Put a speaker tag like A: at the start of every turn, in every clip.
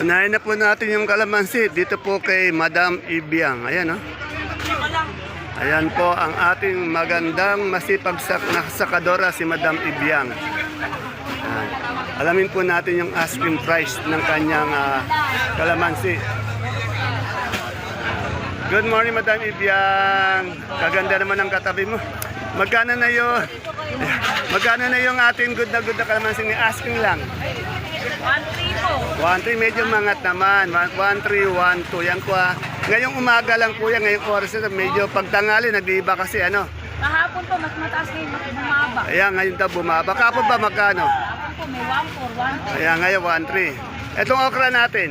A: Unahin na po natin yung kalamansi dito po kay Madam Ibiang. Ayan, oh. Ayan po ang ating magandang masipag na sakadora si Madam Ibiang. Ayan. Alamin po natin yung asking price ng kanyang ah, kalamansi. Good morning, Madam Ibiang. Kaganda naman ang katabi mo. Magkano na yun? Magkano na yung ating good na good na kalamansi ni asking lang? 1-3 medyo mangat naman. 1-3, 1-2. Yan po ah. Ngayong umaga lang po yan. Ngayong oras na medyo pagtangali. Nag-iiba kasi ano.
B: Kahapon po, mas mataas ngayon, mas bumaba.
A: Ayan, ngayon daw bumaba. Kapon ba magkano?
B: Kahapon po, may 1 4, 1
A: Ayan, ngayon 1-3. Etong okra natin.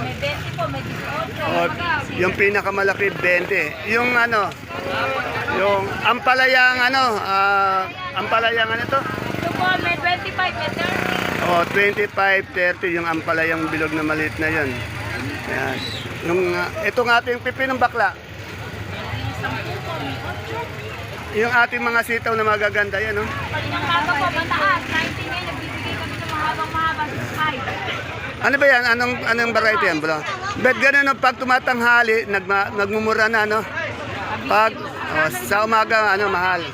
B: May 20 po, may 18.
A: O, yung pinakamalaki 20. Yung ano, yung ampalayang ano, ah, ampalayang ano to?
B: Ito po, may 25, may 30.
A: O, 25, 30 yung ampalayang bilog na maliit na yon. Ayan. Yung, uh, itong ating pipinong bakla. Yung ating mga sitaw na magaganda yan, no?
B: Yung haba po, mataas. 19 ngayon, nagbibigay kami ng mahabang mahaba, 65.
A: Ano ba yan? Anong, anong variety yan, bro? Bet ganun, no? pag tumatanghali, nagma, nagmumura na, no? Pag, oh, sa umaga, ano, mahal.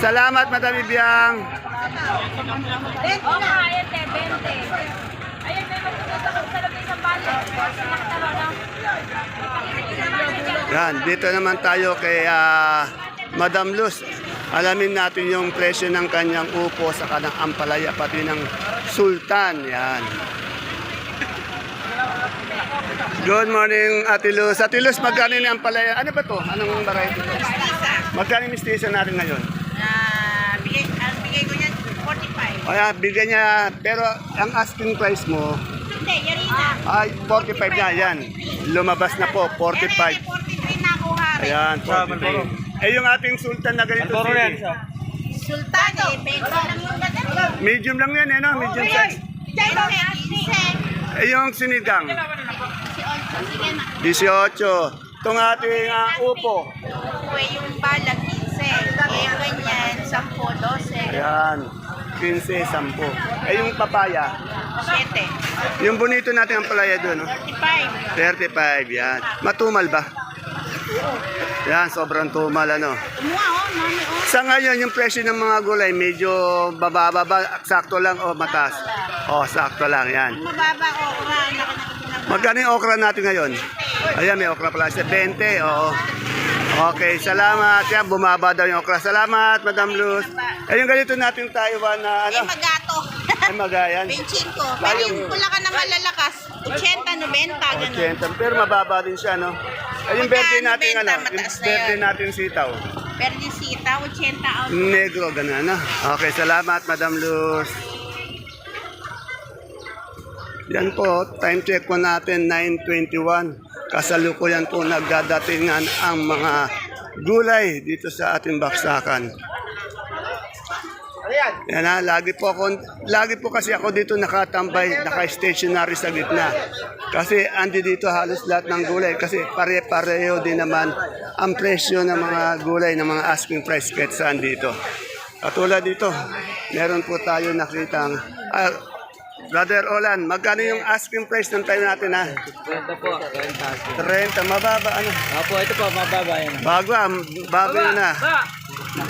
A: Salamat, Madam Ibiang.
B: Oo nga, ayan, te, 20. Ayun, may magtututo ko sa labas ng bali. Sinakataro, no?
A: Yan, dito naman tayo kay ah, Madam Luz. Alamin natin yung presyo ng kanyang upo sa kanang ampalaya, pati ng sultan. Yan. Good morning, Ate Luz. Ate Luz, magkano yung ampalaya? Ano ba to? Anong variety to? Magkano yung mestizo natin ngayon?
C: Ah, bigay, ang bigay ko niyan, 45.
A: Kaya bigyan niya, pero ang asking price mo
C: Hindi, yarina.
A: ay 45 na. Yan. Lumabas na po, 45.
C: 43 na.
A: Ayan, 45. Eh yung ating sultan na ganito sili.
C: Sultan eh, bento lang yung ganda.
A: Medium lang yan, eh, no? Medium size.
C: Diyan ko kay 15.
A: Eh, yung sinigang,
C: Sige na.
A: 18. Itong ating ah, upo.
C: Uwe, yung balag 15. Eh, ganyan, 10, 12,
A: Ayan, 15, 10. Eh, yung papaya.
C: 7.
A: Yung bonito natin ang palaya doon, no?
C: 35.
A: 35, yan. Matumal ba? Yan, sobrang tumal, ano.
C: Oh, oh.
A: Sa ngayon, yung presyo ng mga gulay, medyo bababa ba? Sakto lang o mataas? O, sakto lang, yan.
C: Mababa na.
A: Magkano yung okra natin ngayon? Ayan, may okra pala siya. 20, oo. Okay, salamat. Yan, bumaba daw yung okra. Salamat, Madam Luz. Eh, yung ganito natin Taiwan na
C: Eh,
A: ano? Ay, magayan.
C: Benching ko. Pero yung pula ka na malalakas, 80, 90, ganun.
A: 80. Pero mababa din siya, no? Eh, yung
C: Magkano
A: natin,
C: benta?
A: ano? Yung
C: Mataas na
A: birthday
C: yan.
A: natin sitaw.
C: Pero yung sita, 80 out.
A: Negro, ganun, ano? Okay, salamat, Madam Luz. Yan po, time check po natin, 9.21. Kasalukuyan po nagdadatingan ang mga gulay dito sa ating baksakan. Yan ha, lagi po ako, lagi po kasi ako dito nakatambay, naka-stationary sa gitna. Kasi andi dito halos lahat ng gulay kasi pare-pareho din naman ang presyo ng mga gulay, ng mga asking price kahit saan dito. Katulad dito, meron po tayo nakitang, ah, Brother Olan, magkano yung asking price ng tayo natin ha?
D: 30 po, 30.
A: 30, mababa ano?
D: Opo, ito po, mababa yan.
A: Bago ah, bago yun na.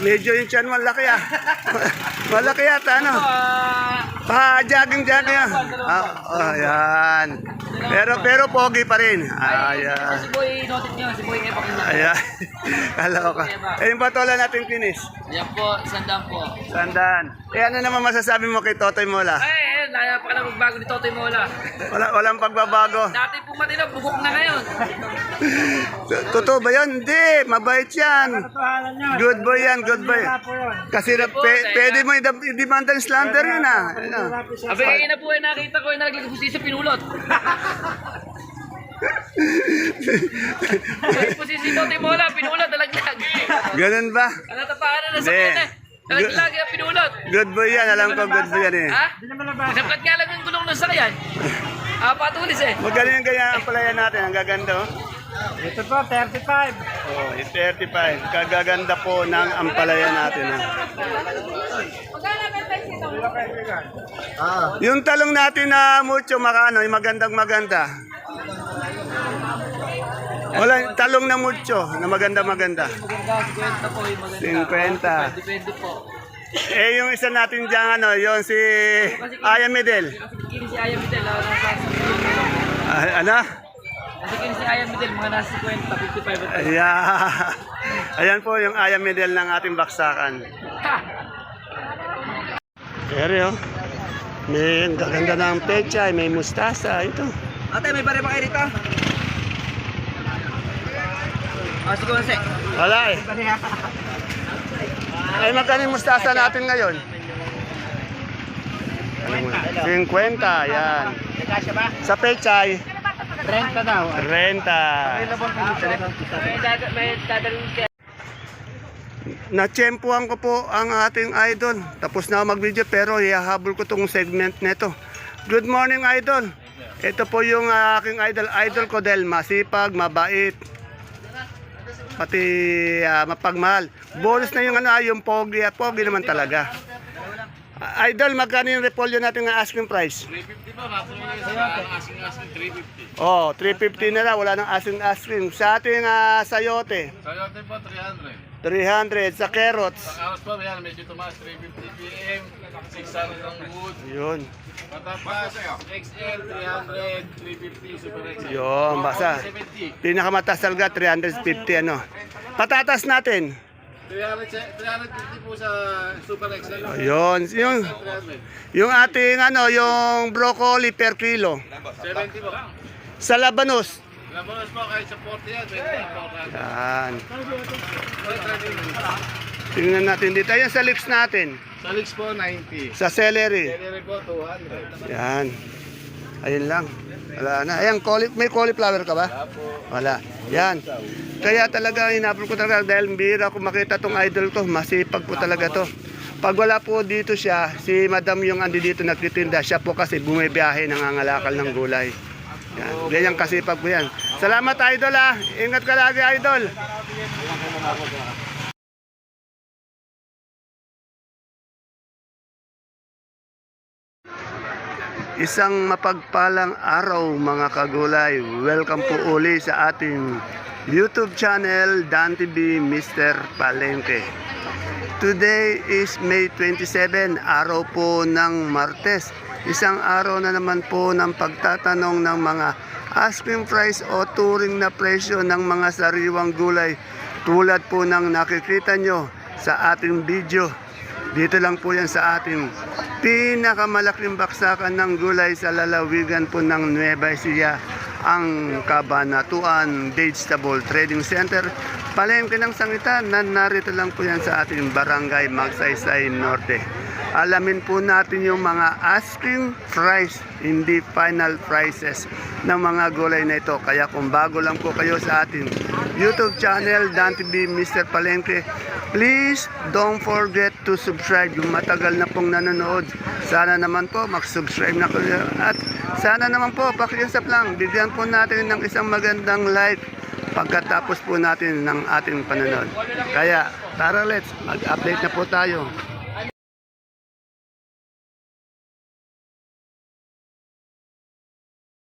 A: Medyo yung tiyan malaki ah. malaki yata ano? Pa, jogging jogging ah. Ah, oh, yan. Pero pero pogi pa rin. Ayan.
D: Si Boy, noted nyo, si Boy Epak na.
A: Ayan. Kala ko ka. Eh, yung patola natin finish.
D: Yan po, sandang po.
A: Sandaan. Eh, ano naman masasabi mo kay Totoy Mola?
D: Ay, eh, naya pa ka na magbago ni Totoy Mola.
A: Wala, walang pagbabago.
D: Dati po matino, bugok na ngayon.
A: Totoo ba yan? Hindi. Mabait yan. Good boy yan, good boy. Kasi na, pe, pwede mo i- i-demand ang slander yun ah. Ano?
D: Abi, kayo na po eh, nakita ko eh, nalaglag po sa pinulot. Ay, po si si Totoy Mola, pinulot, nalaglag.
A: Ganun ba?
D: Ano tapakan na sa
A: Hindi.
D: Kanya? Nalaglag yung pinulot.
A: Good boy yan. Alam ko good boy yan eh.
D: Ha? Sapkat nga lang yung gulong ng sakyan. Ah, patulis eh.
A: Magaling ganyan ang palaya natin. Ang gaganda oh.
E: Ito po, 35.
A: Oh, 35. Kagaganda po ng ampalaya natin. ah. Yung talong natin na mucho makano, yung magandang maganda. Wala, talong na mucho, na maganda maganda.
D: Maganda, 50 po maganda.
A: 50.
D: Depende po.
A: Eh, yung isa natin dyan, ano, yung si Aya Medel.
D: Si Aya Midel, ah, nasa
A: ano?
D: Kasi si Aya Midel, mga nasa 50, 55 at
A: Ayan. Ayan po yung Aya Medel ng ating baksakan. Pero, may ang gaganda ng pechay, may mustasa, ito.
D: Ate, may pare pa kayo rito? Ah, sige, Jose.
A: Wala eh. Ay, magkano yung mustasa natin ngayon? 50, yan. Sa pechay,
D: 30 daw.
A: renta.
D: May dada- may dadalhin siya.
A: Natsyempuhan ko po ang ating idol. Tapos na ako mag-video pero ihahabol ko tong segment nito. Good morning idol. Ito po yung aking idol. Idol ko dahil masipag, mabait, pati ah, mapagmahal. Bonus na yung ano, ah, yung pogi at pogi naman talaga. Idol, magkano yung repolyo natin ng asking price?
E: 350 pa, maximum sa asking-asking 350.
A: Oh, 350 na lang, wala nang asking asking. Sa ating ah, sayote,
E: Sayote po, 300.
A: 300. Sa carrots,
E: Sa karos po, yan, medyo tumaas, 350 PM, 600 ang wood.
A: yun.
E: Matapas, XL, 300, 350, Super XL.
A: Yun, basa.
E: 70.
A: Pinakamataas talaga, 350 ano. Patatas natin.
E: 300, 350 po sa Super XL.
A: Yun, yung,
E: 300.
A: yung ating ano, yung broccoli per kilo.
E: 70 po.
A: Sa labanos.
E: Labanos po, kahit sa 40 yan, 20 po.
A: Yan. Tingnan natin dito. Ayan sa lips natin.
E: Sa Lix po, 90.
A: Sa celery.
E: Celery po, 200.
A: Yan. Ayun lang. Wala na. Ayan, cauli- may cauliflower ka ba? Wala. Yan. Kaya talaga inapol ko talaga dahil bira ko makita tong idol ko. Masipag po talaga to. Pag wala po dito siya, si madam yung andi dito nagtitinda, siya po kasi bumibiyahe, nangangalakal ng gulay. Yan. Ganyan kasipag po yan. Salamat idol ah. Ingat ka lagi idol. Isang mapagpalang araw mga kagulay. Welcome po uli sa ating YouTube channel Dan TV Mr. Palengke. Today is May 27, araw po ng Martes. Isang araw na naman po ng pagtatanong ng mga asking price o turing na presyo ng mga sariwang gulay tulad po ng nakikita nyo sa ating video. Dito lang po yan sa ating pinakamalaking baksakan ng gulay sa lalawigan po ng Nueva Ecija, ang Kabanatuan Vegetable Trading Center. Palengke ng sangitan na narito lang po yan sa ating barangay Magsaysay Norte. Alamin po natin yung mga asking price, hindi final prices ng mga gulay na ito. Kaya kung bago lang po kayo sa ating YouTube channel, Dan TV Mr. Palengke, please don't forget to subscribe. Yung matagal na pong nanonood, sana naman po mag-subscribe na kayo. At sana naman po, pakiusap lang, bigyan po natin ng isang magandang like pagkatapos po natin ng ating panonood. Kaya, tara let's, mag-update na po tayo.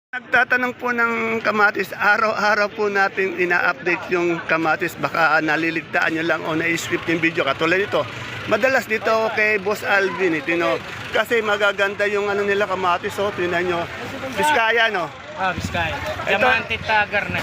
A: Nagtatanong po ng kamatis, araw-araw po natin ina-update yung kamatis. Baka naliligtaan nyo lang o na-script yung video. Katulad nito, madalas dito kay Boss Alvin. Ito, no? Kasi magaganda yung ano nila kamatis. Oh, tinan nyo. Biskaya, no?
F: Ah, Biskay.
A: Ito-
F: Diamante Tiger na.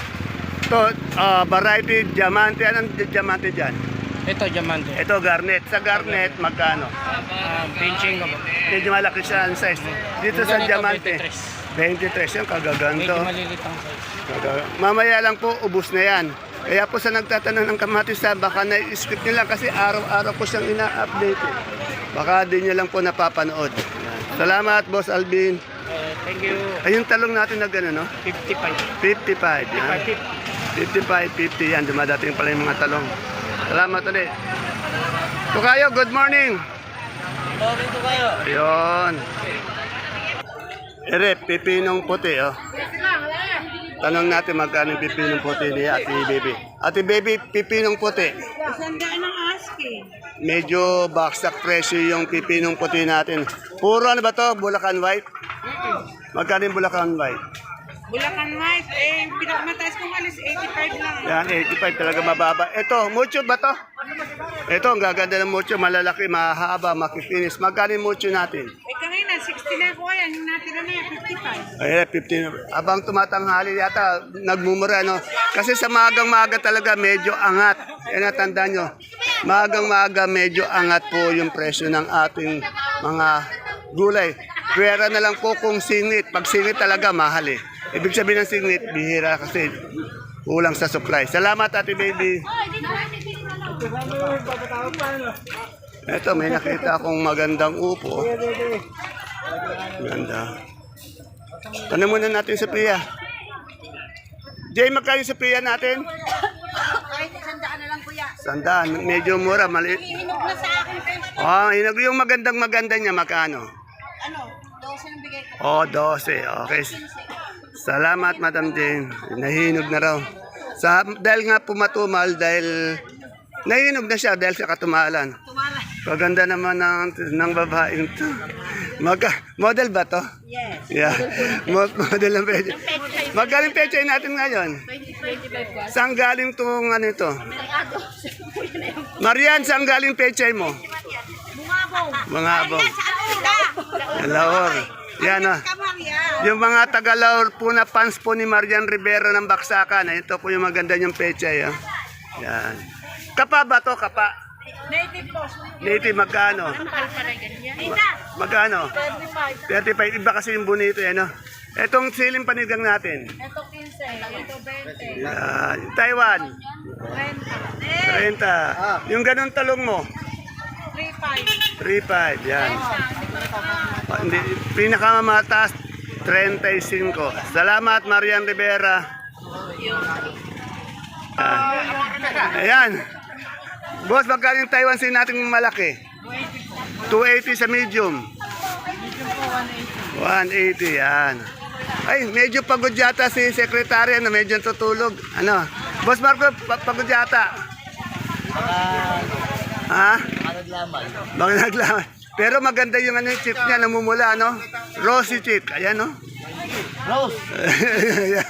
A: Ito, ah, variety, diamante. Anong di- diamante dyan?
F: Ito, Diamante.
A: Ito, garnet. Sa garnet, magkano?
F: Ah, pinching ko.
A: Medyo malaki siya ang size. Dito sa diamante,
F: 23.
A: 23 yan, kagaganda.
F: Medyo ang size.
A: Kaga- Mamaya lang po, ubus na yan. Kaya po sa nagtatanong ng kamatis sa baka na-script nila kasi araw-araw po siyang ina-update. eh. Baka di nyo lang po napapanood. Yan. Salamat, Boss Alvin.
F: Eh, thank you.
A: Ayun talong natin na gano'n, no?
F: 55.
A: 55. Yan. 55, 50 yan. Dumadating pala yung mga talong. Salamat ulit. Tukayo, good morning.
F: Morning to kayo.
A: Ayun. Ere, pipinong puti, oh. Tanong natin magkano yung pipinong puti ni Ate Baby. Ate Baby, pipinong puti.
C: Sandaan ang asking.
A: Medyo baksak presyo yung pipinong puti natin. Puro ano ba to? Bulacan White? Magkano yung Bulacan White?
C: Bulacan White, eh, pinakamataas kong alis, 85 lang.
A: Yan, 85 talaga mababa. Ito, mucho ba to? Ito, ang gaganda ng mucho, malalaki, mahaba, makikinis. Magkano yung mucho natin?
C: Eh, kanina, 60 na ako yan. Yung natira na yan, 55.
A: Ay, 15. Abang tumatanghali yata, nagmumura, no? Kasi sa magang maga talaga, medyo angat. Yan ang tanda nyo. Magang maga, medyo angat po yung presyo ng ating mga gulay. Pwera na lang po kung singit. Pag singit talaga, mahal eh. Ibig sabihin ng singit, bihira kasi kulang sa supply. Salamat, Ate Baby. Ito, may nakita akong magandang upo. Ganda. Tanong muna natin sa Priya. Jay, magkano sa Priya natin?
C: Kahit sandaan na lang, kuya.
A: Sandaan, medyo mura, maliit.
C: Hinog na sa akin, kayo.
A: Oh, yung, yung magandang maganda niya, magkano?
C: Ano, 12 ang bigay ko.
A: Oh, 12. Okay. Salamat, Madam Jane. Nahinog na raw. Sa, dahil nga pumatumal, dahil nahinog na siya dahil sa katumalan.
C: Tumala.
A: Paganda naman ng, ng babaeng to. Magka, model ba to?
C: Yes.
A: Yeah. Mo- model ng peche. Magkano yung peche natin ngayon?
C: 25
A: Saan galing tong ano ito? Marian, saan galing peche mo? Abo.
C: Saan sila?
A: Laor. Yan ah. Yung mga Tagalaor po na fans po ni Marian Rivera ng Baksakan. ah, Ito po yung maganda yung peche. ah. Yan. Kapa ba to? Kapa?
C: Native po.
A: Native magkano? Magkano?
C: 35.
A: 35. Iba kasi yung bonito yan. No? Etong siling panigang natin.
C: Ito 15. Ito 20.
A: Yan. Taiwan.
C: 30.
A: 30. Yung ganun talong mo.
C: 35.
A: 35. Yan. Ah, Hindi, pinakamataas 35. Salamat Marian Rivera. Ah. Ayan. Boss, magkano yung Taiwan sin natin malaki? 280 sa medium. 180, yan. Ay, medyo pagod yata si sekretary na medyo tutulog. Ano? Boss Marco, pa- pagod yata. Ha? Baka naglaman. Pero maganda yung ano, yung chip niya, namumula, no? Rosy chip. Ayan, no? Rose.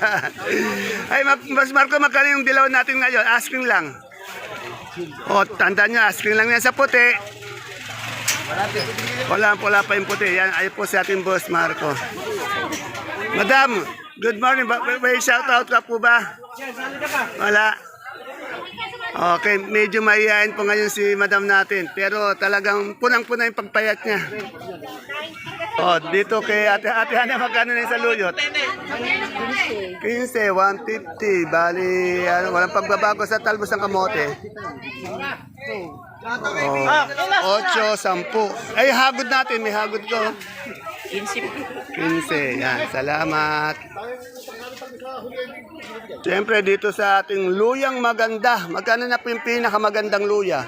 A: Ay, Ma- Boss Marco, magkano yung dilaw natin ngayon? Asking lang. O, tanda nyo, asking lang yan sa puti. Wala, wala pa yung puti. Yan, ay po sa ating Boss Marco. Madam, good morning. May shout out ka po ba? Wala. Okay, medyo mahihayin po ngayon si madam natin. Pero talagang punang-puna yung pagpayat niya. Oh, dito kay ate, ate Hana, magkano na yung saluyot? 15, 150. Bali, ano, walang pagbabago sa talbos ng kamote. Oh, 8, 10. Ay, hagod natin. May hagod ko. 15. Yan, salamat. Siyempre, dito sa ating luyang maganda. Magkano na po yung pinakamagandang luya?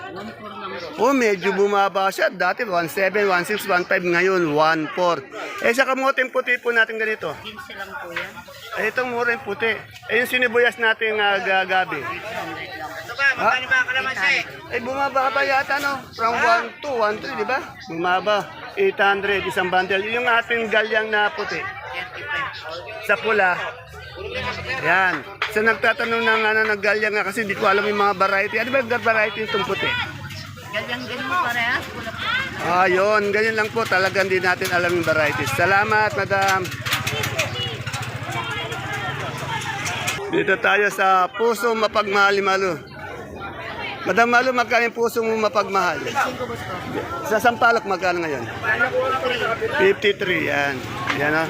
A: Oh, medyo bumaba siya. Dati 1.7, 1.6, 1.5. Ngayon, 1.4. Eh, sa kamoteng puti po natin ganito. 15 lang po yan. Eh, itong mura yung puti. Eh, yung sinibuyas natin uh, gagabi. Ha? Eh, bumaba ka pa yata, no? From 1 to 1, 3, di ba? Bumaba. 800, isang bundle. Yung ating galyang na puti. Sa pula. Yan. Sa nagtatanong ng ano, ng galyang nga kasi hindi ko alam yung mga variety. Ano ba yung variety itong puti?
C: Galyang ganun parehas.
A: Ah, yun. Ganyan lang po. Talagang hindi natin alam yung varieties. Salamat, madam. Dito tayo sa Puso Mapagmahal ni Malu. Madam Malu, magkano yung puso mo mapagmahal? Sa Sampalok, magkano ngayon? 53, yan. Yan o.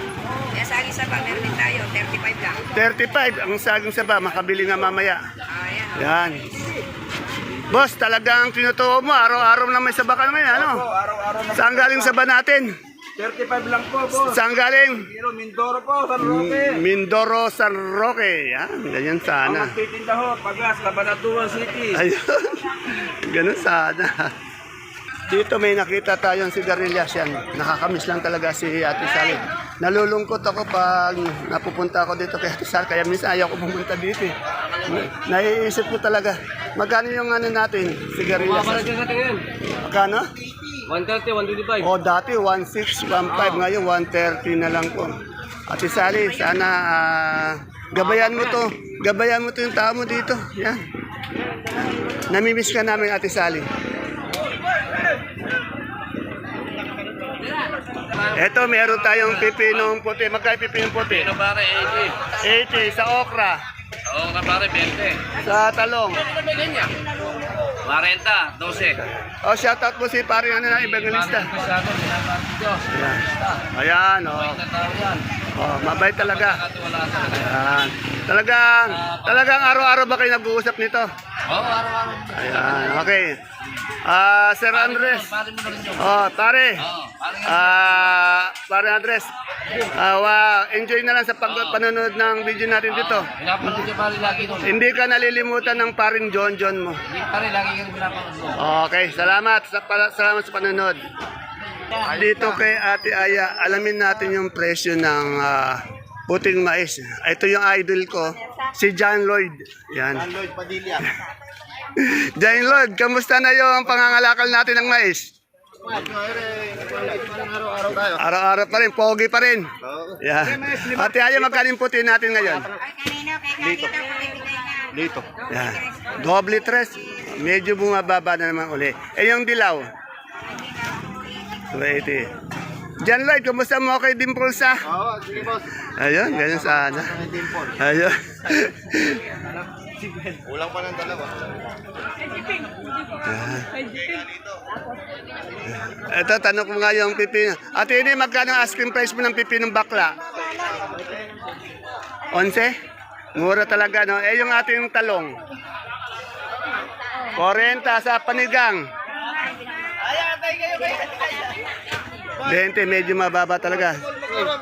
C: Kaya sa akin sa ba, meron din tayo, 35 lang.
A: 35, ang saging sa ba, makabili nga mamaya.
C: Ayan.
A: Yan. Boss, talagang tinutuo mo, araw-araw na may saba ka naman, ano?
F: Araw-araw na
A: Saan galing saba natin?
F: 35 lang po, boss.
A: Saan galing?
F: Pero Mindoro po, San Roque.
A: Mindoro, San Roque. Yan, ganyan
F: Ang
A: sana.
F: magtitinda ho, Pagas, Cabanatuan City.
A: Ayun. Ganun sana. Dito may nakita tayong sigarilyas yan. Nakakamiss lang talaga si Ate Salid. nalulungkot ako pag napupunta ako dito kay Ate Sal. Kaya minsan ayaw ko pumunta dito eh. Naiisip ko talaga. Magkano yung ano natin? Sigarilyas.
D: Mamaragyan natin yun.
A: Magkano?
D: 130, 125.
A: O dati 1.6, 1.5, ngayon 1.30 na lang po. Ate Sally, sana ah, gabayan mo to. Gabayan mo to yung tao mo dito. Yan. Namimiss ka namin Ate Sally. Eto, meron tayong pipinong puti. Magkano pipinong puti?
E: Pino pare, 80.
A: 80 sa okra.
E: Oo nga pare, 20.
A: Sa talong.
E: 40, 12.
A: O, shoutout mo si pare ano na evangelista. Ayan. O.
E: Yan.
A: Oh, mabait talaga. Ayan. Talagang, talagang araw-araw ba kayo nag-uusap nito?
E: Oo, araw-araw.
A: Ayan, okay. Ah, Sir Andres. Oh, pare.
E: Oo, pare.
A: Ah, pare Andres. Ah, wow. Enjoy na lang sa pag panonood ng video natin dito.
E: Pinapanood niya pare lagi nun.
A: Hindi ka nalilimutan ng paring John John mo.
E: Hindi pare, lagi ka pinapanood.
A: Okay, salamat sa salamat sa panonood. Dito kay Ate Aya, alamin natin yung presyo ng ah, puting mais. Ito yung idol ko, si John Lloyd. Yan. John Lloyd Padilla. John Lloyd, kamusta na yung pangangalakal natin ng mais? Araw-araw pa rin, pogi pa rin. Yan. Ate Aya, magkano yung puti natin ngayon?
C: Dito.
A: Dito. Yan. Doble tres. Medyo bumababa na naman uli. Eh, yung dilaw? 280. Jan Lloyd, kumusta mo kay Dimples ha? Oo, sige boss. Ayun, ganyan sana. Ayun.
F: Ulang pa ng dalawa.
A: Ito, tanong ko nga yung pipino. Ate, ini magkano ang cream price mo ng pipinong bakla? 11? Mura talaga, no? Eh, yung ating talong? 40 sa panigang. 20, medyo mababa talaga.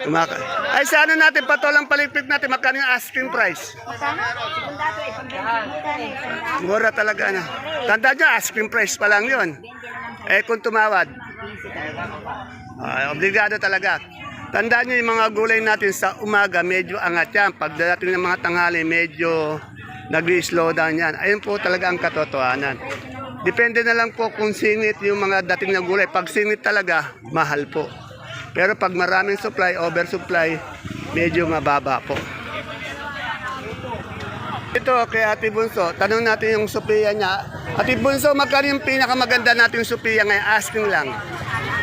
A: Umaka. Ay, sa ano natin, patolang paligpit natin, magkano yung asking price? Mura talaga na. Tanda nyo, asking price pa lang yun. Eh, kung tumawad, ah, obligado talaga. Tandaan nyo yung mga gulay natin sa umaga, medyo angat yan. Pagdating ng mga tanghali, medyo nag-slow down yan. Ayun po talaga ang katotohanan. Depende na lang po kung singit yung mga dating na gulay. Pag singit talaga, mahal po. Pero pag maraming supply, oversupply, medyo mababa po. Ito kay Ate Bunso, tanong natin yung Sophia niya. Ate Bunso, magkano yung pinakamaganda natin Sophia ngayon? Asking lang.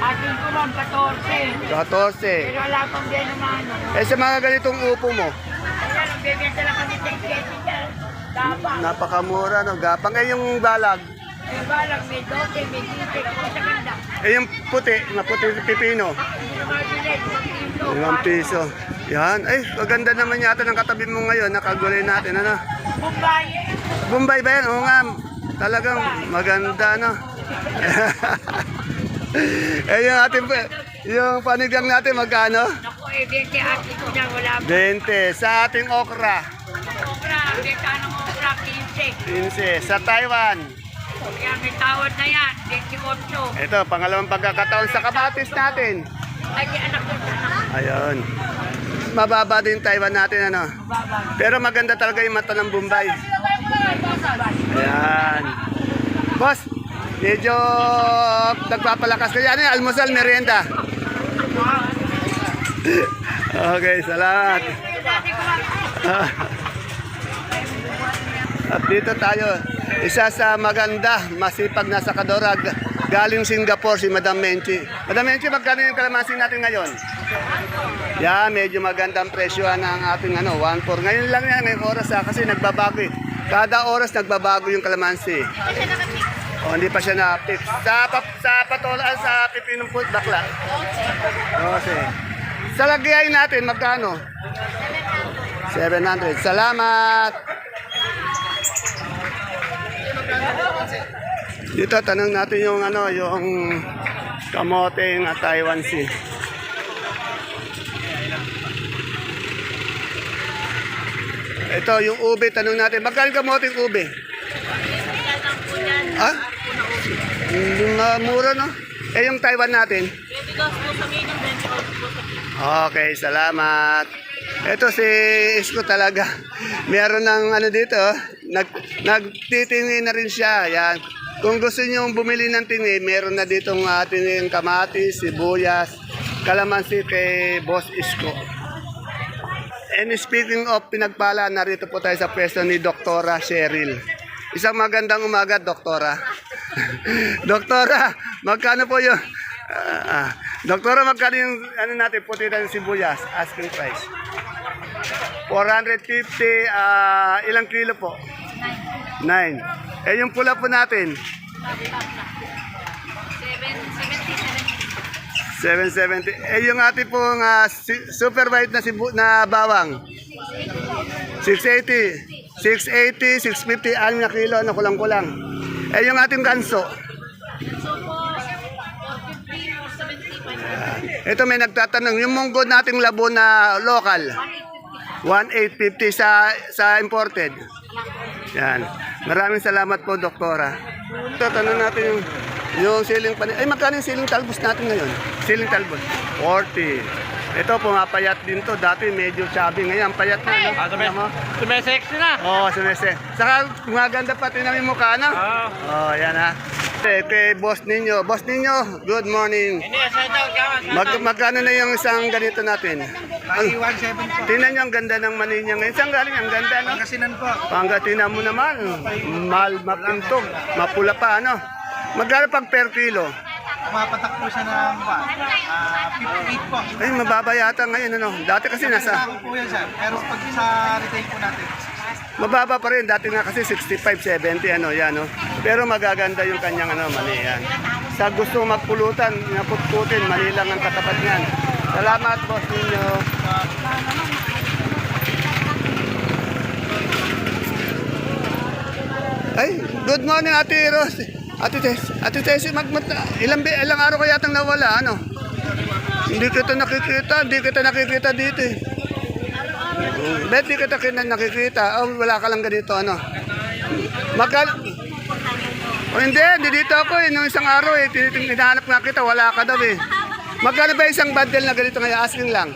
B: Ating ko lang 14.
A: 14.
B: wala pang din naman.
A: Eh sa mga ganitong upo mo,
B: Ayan, nagbibenta lang kami 10 pesos dyan. Dapat.
A: napakamura, no? Gapang eh yung balag.
B: May balag, may dote, may tite. Kung sa ganda.
A: Eh yung puti, na puti pipino. Limang piso. Yan. Ay, maganda naman yata ng katabi mo ngayon. Nakagulay natin, ano?
B: Bombay.
A: Bombay ba yan? Oo nga. Talagang maganda, no? eh, yung ating, yung panigang natin, magkano?
B: Naku, eh, 20 ate ko na wala.
A: 20. Sa ating okra,
B: Okra, benta ng okra, 15.
A: 15. Sa Taiwan,
B: Kaya may tawad na yan, 28.
A: ito, pangalawang pagkakataon sa kamatis natin.
B: Ay, anak ko.
A: Ayun. Mababa din Taiwan natin, ano? Pero maganda talaga yung mata ng Bombay. Ayan. Boss, medyo nagpapalakas kayo. Ano yung almusal, merienda? okay, salamat. At dito tayo, isa sa maganda, masipag na sakadora, galing Singapore si Madam Menchi. Madam Menchi, magkano yung kalamansi natin ngayon? Yeah, medyo magandang presyo ng ating ano, 1.4. Ngayon lang yan, may oras ha, kasi nagbabago eh. Kada oras nagbabago yung kalamansi. O, hindi pa siya na-fix. Sa, pap, sa patolaan sa pipinong put, bakla. Okay. Sa lagay natin, magkano? 700. Salamat! Dito tanong natin yung ano, yung kamote ng Taiwan Sea. Ito, yung ube, tanong natin. Magkano kamote yung ube? Ha? Hindi na mura, no? Eh, yung Taiwan natin?
B: 22 po sa medium, 28 po sa
A: Okay, salamat. Ito si Isko talaga. Meron ng ano dito. Nag, nagtitingi na rin siya. Yan. Kung gusto niyo bumili ng tingi, meron na ditong uh, tingin kamatis, sibuyas, kalamansi kay Boss Isko. And speaking of pinagpala, narito po tayo sa pwesto ni Doktora Cheryl. Isang magandang umaga, Doktora. Doktora, magkano po yung... Ah, ah. Doktora, magkano yung ano natin, puti ng sibuyas, asking price? 450, ah, ilang kilo po? 9. Eh, yung pula po natin? 770. Eh, yung ating pong si- super white na, sibu- na bawang? 680. 680, 650, anim na kilo, ano kulang-kulang. Eh, yung ating ganso? Ito may nagtatanong, yung munggo nating labo na local, 1,850 sa sa imported. Yan. Maraming salamat po, doktora. Ito, tanong natin yung, yung siling panin. Ay, magkano yung siling talbos natin ngayon? Siling talbos? 40. Ito, pumapayat din to. Dati medyo chubby. Ngayon, payat na. No?
D: Ah,
A: mo?
D: Sumesexy na.
A: Oo, oh, sumese. Saka, gumaganda pa. Tinan mo yung mukha, no?
D: Oo.
A: Oh, yan ha. Kay, kay boss ninyo. Boss ninyo, good morning. Mag, magkano na yung isang ganito natin? Ang, tingnan nyo ang ganda ng mani niya ngayon. Saan galing? Ang ganda, no?
F: Kasinan po.
A: Pangatinan mo naman. Mal, mapintog. Mapula pa, ano? Magkano pag per kilo?
F: Pumapatak po siya ng ba? Ah, 58 po.
A: Ay, mababa yata ngayon, ano? Dati kasi nasa...
F: Ako po yan sir. Pero pag sa retail po natin,
A: Mababa pa rin. Dati nga kasi 65, 70, ano, yan, no? Pero magaganda yung kanyang, ano, mali, yan. Sa gusto magpulutan, naputputin, mali lang ang katapat niyan. Salamat, boss ninyo. Ay, good morning, Ate Ros. Ate Tess, Ate Tess, mag, mag, ilang, ilang araw ka yatang nawala, ano? Hindi kita nakikita, hindi kita nakikita dito eh. Bet, di kita kina nakikita. Oh, wala ka lang ganito, ano? Magkal... Oh, hindi, hindi dito ako eh. Nung isang araw eh, tiniting hinahanap nga kita, wala ka daw eh. Magkano ba isang bundle na ganito ngayon? Asking lang.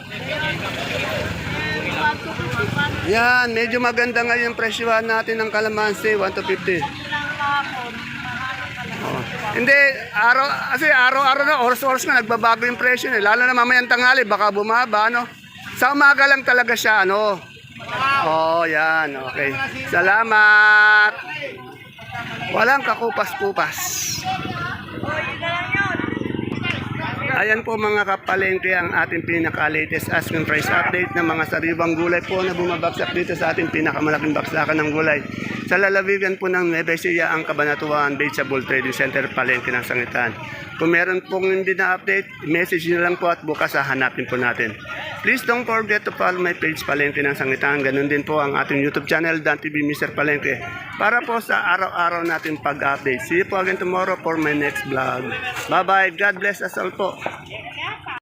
A: Yan, medyo maganda nga yung presyohan natin ng kalamansi, 1 to 50. Hindi, araw, kasi araw-araw na, oras-oras na, nagbabago yung presyo eh. Lalo na mamayang tanghali, baka bumaba, ano? Sa umaga lang talaga siya, ano? Oh, yan, okay. Salamat! Walang kakupas-kupas. Ayan po mga kapalengke ang ating pinaka-latest asking price update ng mga sariwang gulay po na bumabagsak dito sa ating pinakamalaking baksakan ng gulay. Sa lalawigan po ng Nueva Ecija ang Kabanatuan Vegetable Trading Center palengke ng Sangitan. Kung meron pong hindi na-update, message nyo lang po at bukas hahanapin po natin. Please don't forget to follow my page Palengke ng Sangitan. Ganun din po ang ating YouTube channel, Dan TV Mr. Palengke. Para po sa araw-araw natin pag-update. See you po again tomorrow for my next vlog. Bye-bye. God bless us all po. cá